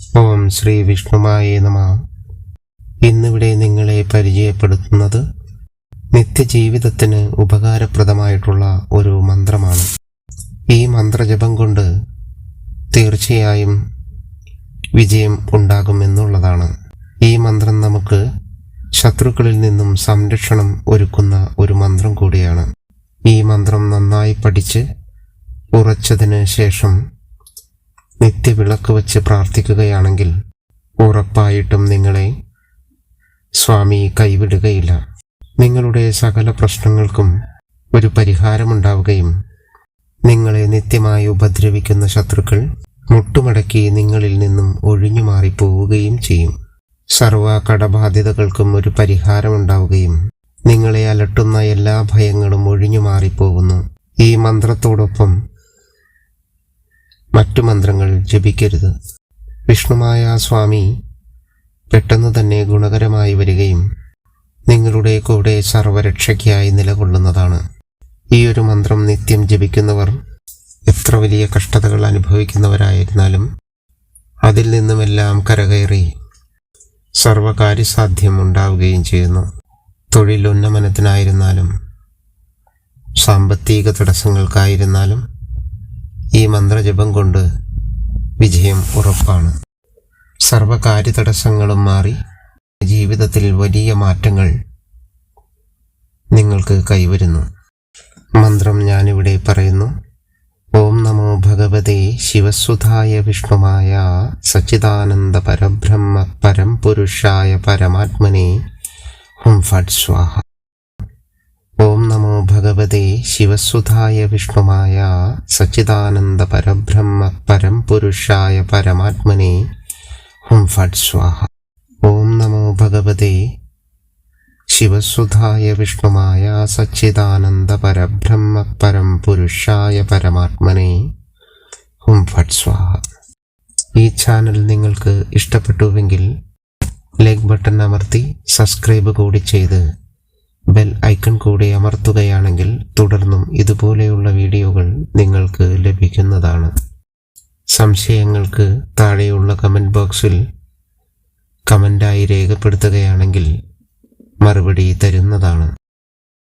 ഓം ശ്രീ വിഷ്ണുമായേ നമ. ഇന്നിവിടെ നിങ്ങളെ പരിചയപ്പെടുത്തുന്നത് നിത്യജീവിതത്തിന് ഉപകാരപ്രദമായിട്ടുള്ള ഒരു മന്ത്രമാണ്. ഈ മന്ത്രജപം കൊണ്ട് തീർച്ചയായും വിജയം ഉണ്ടാകുമെന്നുള്ളതാണ് ഈ മന്ത്രം നമുക്ക് ശത്രുക്കളിൽ നിന്നും സംരക്ഷണം ഒരുക്കുന്ന ഒരു മന്ത്രം കൂടിയാണ്. ഈ മന്ത്രം നന്നായി പഠിച്ച് ഉറച്ചതിന് ശേഷം നിത്യവിളക്ക് വച്ച് പ്രാർത്ഥിക്കുകയാണെങ്കിൽ ഉറപ്പായിട്ടും നിങ്ങളെ സ്വാമി കൈവിടുകയില്ല. നിങ്ങളുടെ സകല പ്രശ്നങ്ങൾക്കും ഒരു പരിഹാരമുണ്ടാവുകയും നിങ്ങളെ നിത്യമായി ഉപദ്രവിക്കുന്ന ശത്രുക്കൾ മുട്ടുമടക്കി നിങ്ങളിൽ നിന്നും ഒഴിഞ്ഞു മാറിപ്പോവുകയും ചെയ്യും. സർവ കടബാധ്യതകൾക്കും ഒരു പരിഹാരമുണ്ടാവുകയും നിങ്ങളെ അലട്ടുന്ന എല്ലാ ഭയങ്ങളും ഒഴിഞ്ഞു മാറിപ്പോകുന്നു ഈ മന്ത്രത്തോടൊപ്പം മറ്റു മന്ത്രങ്ങൾ ജപിക്കരുത്. വിഷ്ണുമായ സ്വാമി പെട്ടെന്ന് തന്നെ ഗുണകരമായി വരികയും നിങ്ങളുടെ കൂടെ സർവരക്ഷയ്ക്കായി നിലകൊള്ളുന്നതാണ്. ഈ ഒരു മന്ത്രം നിത്യം ജപിക്കുന്നവർ എത്ര വലിയ കഷ്ടതകൾ അനുഭവിക്കുന്നവരായിരുന്നാലും അതിൽ നിന്നുമെല്ലാം കരകയറി സർവകാര്യസാധ്യം ഉണ്ടാവുകയും ചെയ്യുന്നു. തൊഴിലുന്നമനത്തിനായിരുന്നാലും സാമ്പത്തിക തടസ്സങ്ങൾക്കായിരുന്നാലും ഈ മന്ത്രജപം കൊണ്ട് വിജയം ഉറപ്പാണ്. സർവകാര്യ തടസ്സങ്ങളും മാറി ജീവിതത്തിൽ വലിയ മാറ്റങ്ങൾ നിങ്ങൾക്ക് കൈവരുന്നു. മന്ത്രം ഞാനിവിടെ പറയുന്നു. ഓം നമോ ഭഗവതേ ശിവസുധായ വിഷ്ണുമായ സച്ചിദാനന്ദ പരബ്രഹ്മ പരം പുരുഷായ പരമാത്മനെ. ഹും ഫട് സ്വാഹ ഭഗവതേ ശിവസുധായ വിഷ്ണുമായ സച്ചിദാനന്ദ പരബ്രഹ്മ പരം പുരുഷായ പരമാത്മനെ ഹും ഫട് സ്വാഹ. ഓം നമോ ഭഗവതേ ശിവസുധായ വിഷ്ണുമായ സച്ചിദാനന്ദ പരബ്രഹ്മ പരം പുരുഷായ പരമാത്മനെ ഹും ഫട് സ്വാഹ. ഈ ചാനൽ നിങ്ങൾക്ക് ഇഷ്ടപ്പെട്ടുവെങ്കിൽ ലൈക്ക് ബട്ടൺ അമർത്തി സബ്സ്ക്രൈബ് കൂടി ചെയ്ത് ബെൽ ഐക്കൺ കൂടി അമർത്തുകയാണെങ്കിൽ തുടർന്നും ഇതുപോലെയുള്ള വീഡിയോകൾ നിങ്ങൾക്ക് ലഭിക്കുന്നതാണ്. സംശയങ്ങൾക്ക് താഴെയുള്ള കമന്റ് ബോക്സിൽ കമന്റായി രേഖപ്പെടുത്തുകയാണെങ്കിൽ മറുപടി തരുന്നതാണ്.